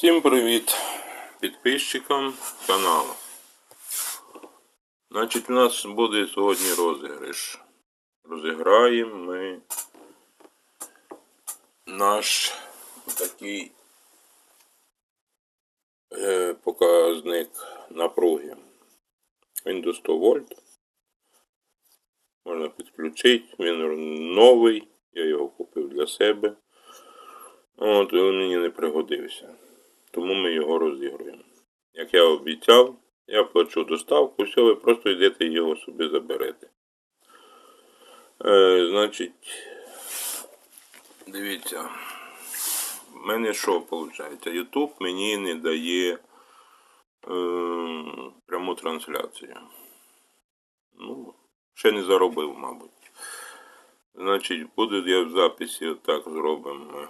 Всім привіт підписчикам каналу. Значить, у нас буде сьогодні розіграш. Розіграємо ми наш такий е, показник напруги. Він до 100 вольт. Можна підключити. Він новий. Я його купив для себе. От, він мені не пригодився. Тому ми його розігруємо. Як я обіцяв, я плачу доставку, все, ви просто йдете і його собі заберете. Е, значить, дивіться, в мене що виходить? YouTube мені не дає е, пряму трансляцію. Ну, ще не заробив, мабуть. Значить, буде я в записі отак зробимо.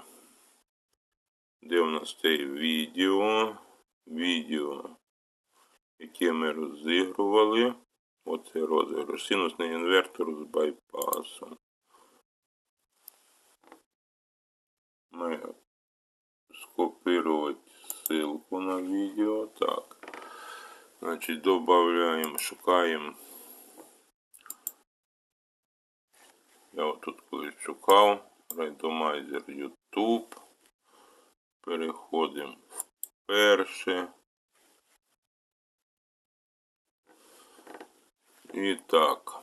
Де у нас це відео? Відео, яке ми розігрували. Оце розіграш. Синусний інвертор з байпасом. Ми скопірувати ссылку на відео. Так. Значить, додаємо, шукаємо. Я отут колись шукав. Райдомайзер YouTube. Переходимо в перше. І так.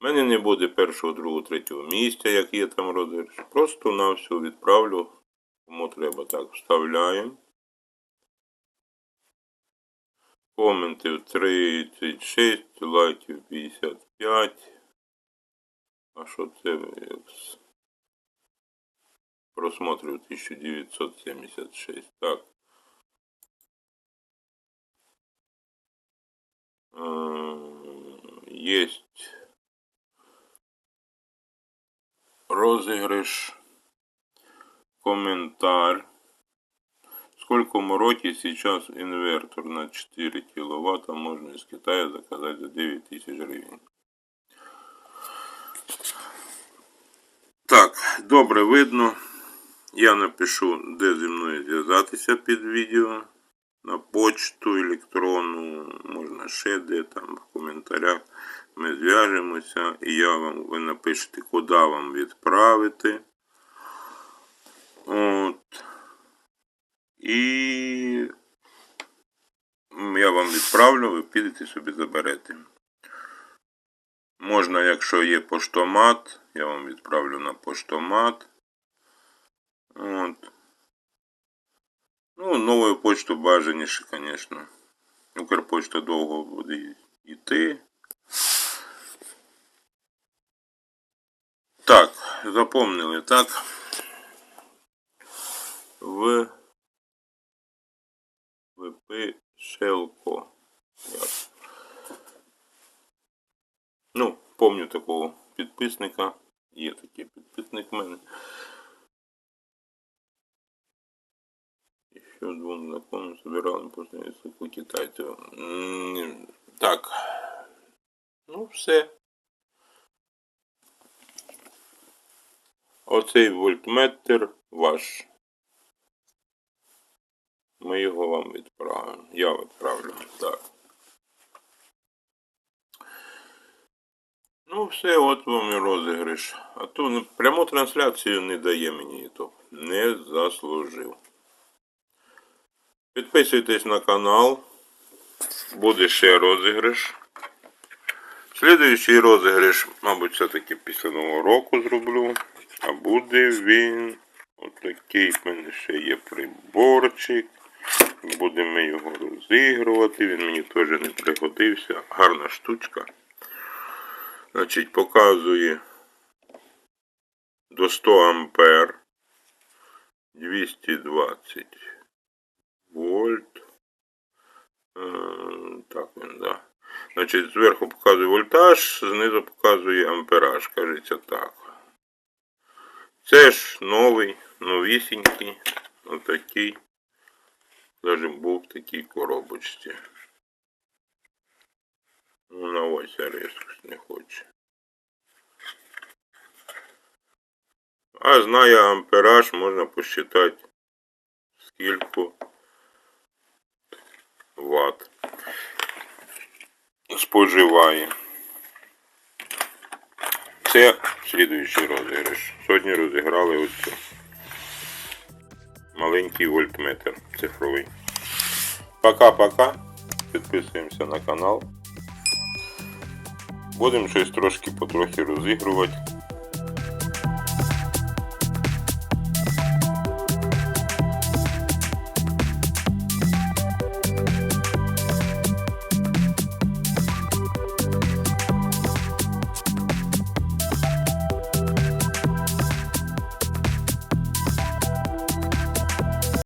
У мене не буде першого, другого, третього місця, як є там розіграш. Просто на все відправлю. Кому треба так вставляємо. Коментів 36, лайків 55. А що це? як з- Просмотрів 1976. Так. Есть розыгрыш, комментарий. В скольком роке сейчас инвертор на 4 киловатта можно из Китая заказать за 9 тысяч гривен. Так, добре видно. Я напишу, де зі мною зв'язатися під відео. На почту електронну, можна ще де там в коментарях. Ми зв'яжемося і я вам, ви напишете, куди вам відправити. От. І я вам відправлю, ви підете собі заберете. Можна, якщо є поштомат, я вам відправлю на поштомат. От. Ну, новою почту бажаніше, звісно. Укрпочта довго буде йти. Так, запомнили, так. В ВП Шелко. Ну, помню такого підписника. Є такий підписник в мене. Еще двум знакомым собирал после языку китайцев. М, Так. Ну, все. Оцей вольтметр ваш. Ми його вам відправимо. Я відправлю. Так. Ну, все, от вам і розіграш. А то ну, пряму трансляцію не дає мені YouTube. Не заслужив. Підписуйтесь на канал. Буде ще розіграш. Слідуючий розіграш, мабуть, все-таки після Нового року зроблю. А буде він отакий. В мене ще є приборчик. Будемо його розігрувати. Він мені теж не пригодився. Гарна штучка. Значить, показує до 100 ампер 220 вольт. Е, Так він, да. Значить, зверху показує вольтаж, знизу показує ампераж, кажеться так. Це ж новий, новісінький, отакий. Даже був в такій коробочці. Ну, на ось резко не хоче. А зная ампераж, можна посчитати скільки ватт споживає. Це слідуючий розіграш. Сьогодні розіграли ось це. маленький вольтметр цифровий. Пока-пока. Підписуємося на канал. Будемо щось трошки потрохи розігрувати.